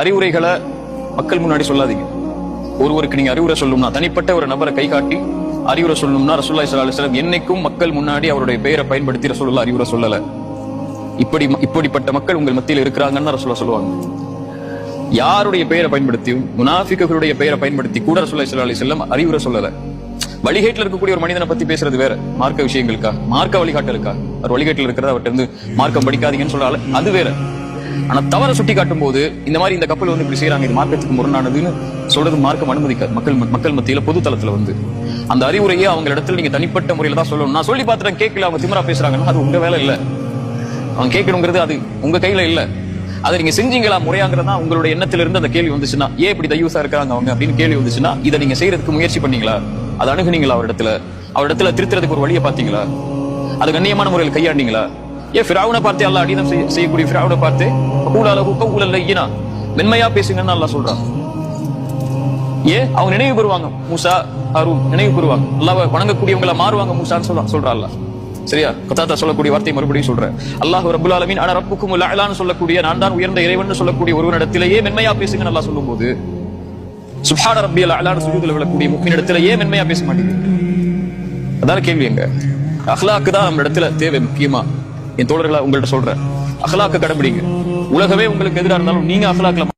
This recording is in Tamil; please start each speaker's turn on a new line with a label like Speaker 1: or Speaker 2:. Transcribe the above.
Speaker 1: அறிவுரைகளை மக்கள் முன்னாடி சொல்லாதீங்க. ஒருவருக்கு நீங்க அறிவுரை சொல்லணும்னா தனிப்பட்ட ஒரு நபரை கை காட்டி அறிவுரை சொல்லணும்னா ரசூல்லா இஸ்லாம் என்னைக்கும் மக்கள் முன்னாடி அவருடைய பெயரை பயன்படுத்தி ரசூல்லா அறிவுரை சொல்லல. இப்படி இப்படிப்பட்ட மக்கள் உங்கள் மத்தியில் இருக்கிறாங்கன்னு ரசூல்லா சொல்லுவாங்க. யாருடைய பெயரை பயன்படுத்தியும் முனாஃபிக்குடைய பெயரை பயன்படுத்தி கூட ரசூல்லா இஸ்லா அலி செல்லம் அறிவுரை சொல்லல. வழிகேட்டில் இருக்கக்கூடிய ஒரு மனிதனை பத்தி பேசுறது வேற. மார்க்க விஷயங்களுக்கா? மார்க்க வழிகாட்டலுக்கா? அவர் வழிகேட்டில் இருக்கிறத அவர்கிட்ட இருந்து மார்க்கம் படிக்காதீங்கன்னு சொல்றால அது வேற. ஆனா தவற சுட்டி காட்டும் போது இந்த மாதிரி இந்த கப்பல் வந்து இப்படி செய்யறாங்க இது மார்க்கத்துக்கு முரணானதுன்னு சொல்றது மார்க்கம் அனுமதிக்காது. மக்கள் மக்கள் மத்தியில பொது தளத்துல வந்து. அந்த அறிவுரையை அவங்க இடத்துல நீங்க தனிப்பட்ட முறையில தான் சொல்லணும். நான் சொல்லி பார்த்துட்டேன் கேட்கல அவங்க திமரா பேசுறாங்கன்னா அது உங்க வேலை இல்ல. அவன் கேட்கணுங்கிறது அது உங்க கையில இல்ல. அதை நீங்க செஞ்சீங்களா முறையாங்கிறதா உங்களுடைய எண்ணத்துல இருந்து அந்த கேள்வி வந்துச்சுன்னா ஏன் இப்படி தையூசா இருக்காங்க அவங்க அப்படின்னு கேள்வி வந்துச்சுன்னா இதை நீங்க செய்யறதுக்கு முயற்சி பண்ணீங்களா? அதை அணுகுனீங்களா அவரிடத்துல? அவரிடத்துல திருத்துறதுக்கு ஒரு வழியை பாத்தீங்களா அது கண்ணியமான முறையில் கையாண்டீங்களா? ஏன் ஃபிராவுனை பார்த்து அல்லாஹ் அடிதம் செய்ய- செய்யக்கூடிய ஃபிராவுனை பார்த்து கூடால ஊழல் ஐயனா மென்மையா பேசுங்கன்னு அல்லாஹ் சொல்றான். ஏன் அவங்க நினைவு பெறுவாங்க மூசா அருண் நினைவு பெறுவாங்க அல்லாஹ் வணங்கக்கூடியவங்கள மாறுவாங்க மூசான்னு சொல்ல சொல்றா அல்லாஹ். சரியா? கத்தாத்தா சொல்லக்கூடிய வார்த்தை மறுபடியும் சொல்றேன். அல்லாஹ் ரபுல் ஆலமீன் ஆனா ரப்புக்கும் லாலான்னு சொல்லக்கூடிய நான் தான் உயர்ந்த இறைவன் சொல்லக்கூடிய ஒருவனிடத்திலேயே மென்மையா பேசுங்கன்னு சொல்லும் போது சுஹான ரப்பி அலான்னு சுஜூதில் விழக்கூடிய முக்கிய இடத்துல ஏன் மென்மையா பேச மாட்டேங்குது. அதான் கேள்வி எங்க? அஹ்லாக்கு தான் நம்ம இடத்துல தேவை முக்கியமா? என் தோழர்களை உங்கள்கிட்ட சொல்றேன். அகலாக்க கடைபிடிங்க. உலகமே உங்களுக்கு எதிராக இருந்தாலும் நீங்க அகலாக்கல